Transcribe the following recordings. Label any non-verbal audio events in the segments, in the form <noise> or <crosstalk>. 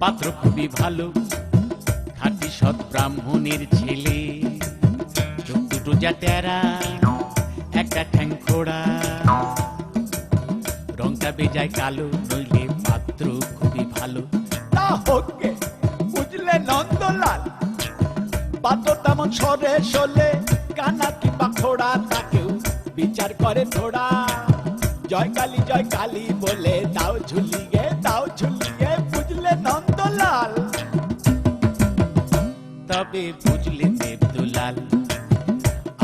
পাত্র খুবই ভালো। খাঁটি সৎ ব্রাহ্মণের ছেলে। চোখ দুটো যা একটা ঠ্যাং খোড়া। রংটা বেজায় কালো, নইলে পাত্র খুবই ভালো। তা হোকে বুঝলে নন্দলাল। পাত্র তেমন সরে সলে কানা কিংবা খোড়া তাকেও বিচার করে থোড়া জয় কালী জয় কালী বলে দাও ঝুলিয়ে তবে বুঝলে দেবদুলাল।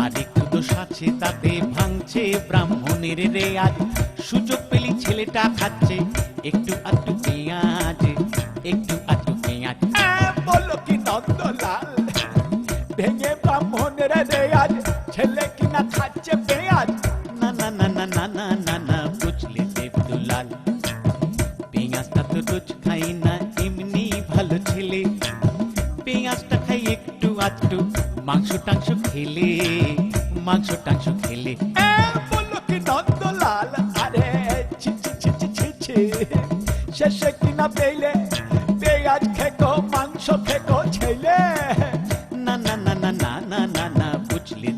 আর একটু দোষ আছে তাতে ভাঙছে ব্রাহ্মণের রেয়াজ। সুযোগ পেলি ছেলেটা খাচ্ছে একটু আটটু পেঁয়াজ একটু আটটু পেঁয়াজ। বলো কি নন্দলাল ভেঙে ব্রাহ্মণের রেয়াজ ছেলে কিনা খাচ্ছে পেঁয়াজ? না না না না না না না না বুঝলে দেবদুলাল। পেঁয়াজটা তো রোজ খাই না খেলে, মাংস টাংস খেলে। শেষে কিনা পেলে, পেঁয়াজ খেকো, মাংস খেকো, ছেলে। না না না না না না না না, বুঝলে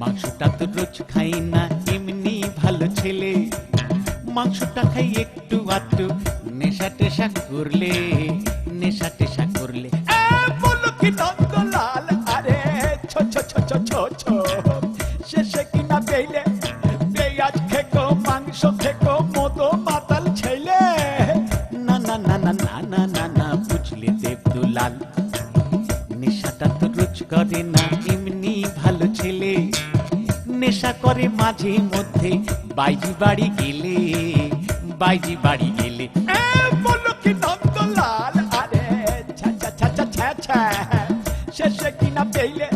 মাংসটা তো রোজ খাই না, এমনি ভালো ছেলে। মাংসটা খাই একটু আধটু নেশা টেশা করলে নেশা টেশা শেষে কিনা পেলে পেঁয়াজ খেকো মাংস খেকো মতো মাতাল ছেলে না না না না না না না না বুঝলে দেবদুলাল নেশাটা তো রোজ করে না এমনি ভালো ছেলে নেশা করে মাঝে মধ্যে বাইজি বাড়ি গেলে বাইজি বাড়ি গেলে বলো কি নন্দলাল আরে শেষে কিনা পেলে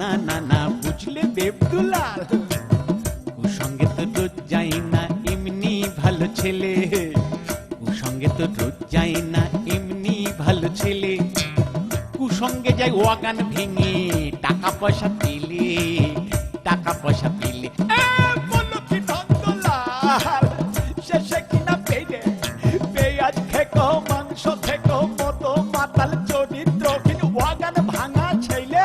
না না না, বুঝলে দেবদুলাল। কুসঙ্গে তো রোজ যাই না, এমনি ভালো ছেলে। কুসঙ্গে তো রোজ যাই না, এমনি ভালো ছেলে। যাই ওয়াগান ভেঙে, টাকা পয়সা পেলে, টাকা পয়সা পেলে। কিনা পেঁয়াজ মাংস খেকো মতো মাতাল চরিত্রহীন ওয়াগান ভাঙা ছেলে।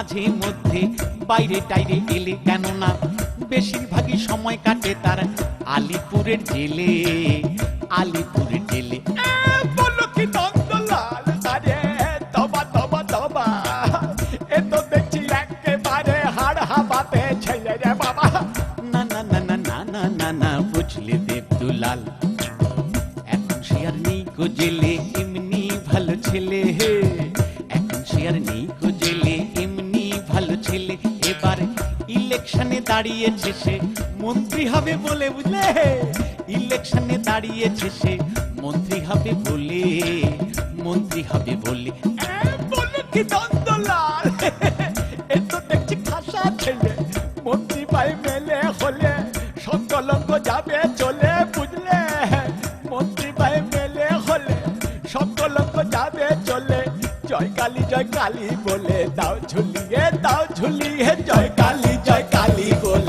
মাঝে মধ্যে বাইরে টাইরে গেলে কেন না বেশিরভাগই সময় কাটে তার আলিপুরের জেলে আলিপুরের জেলে বুঝলে এখন এমনি ভালো ছেলে হে। এখন এমনি ভালো ছেলে। এবার ইলেকশনে দাঁড়িয়েছে সে, মন্ত্রী হবে বলে বুঝলে ইলেকশনে দাঁড়িয়েছে সে, মন্ত্রী হবে বলে, মন্ত্রী হবে বলে। কি নন্দলাল <laughs> এ তো দেখছি খাসা ছেলে, মন্ত্রী ভাই মেলে হলে। সব কলঙ্ক যাবে, চলে বুঝলে? মন্ত্রী ভাই মেলে হলে সব কলঙ্ক যাবে, চলে। জয় কালী জয় কালী বলে দাও ঝুলিয়ে দাও ঝুলিয়ে, জয় কালী জয় কালী বলে।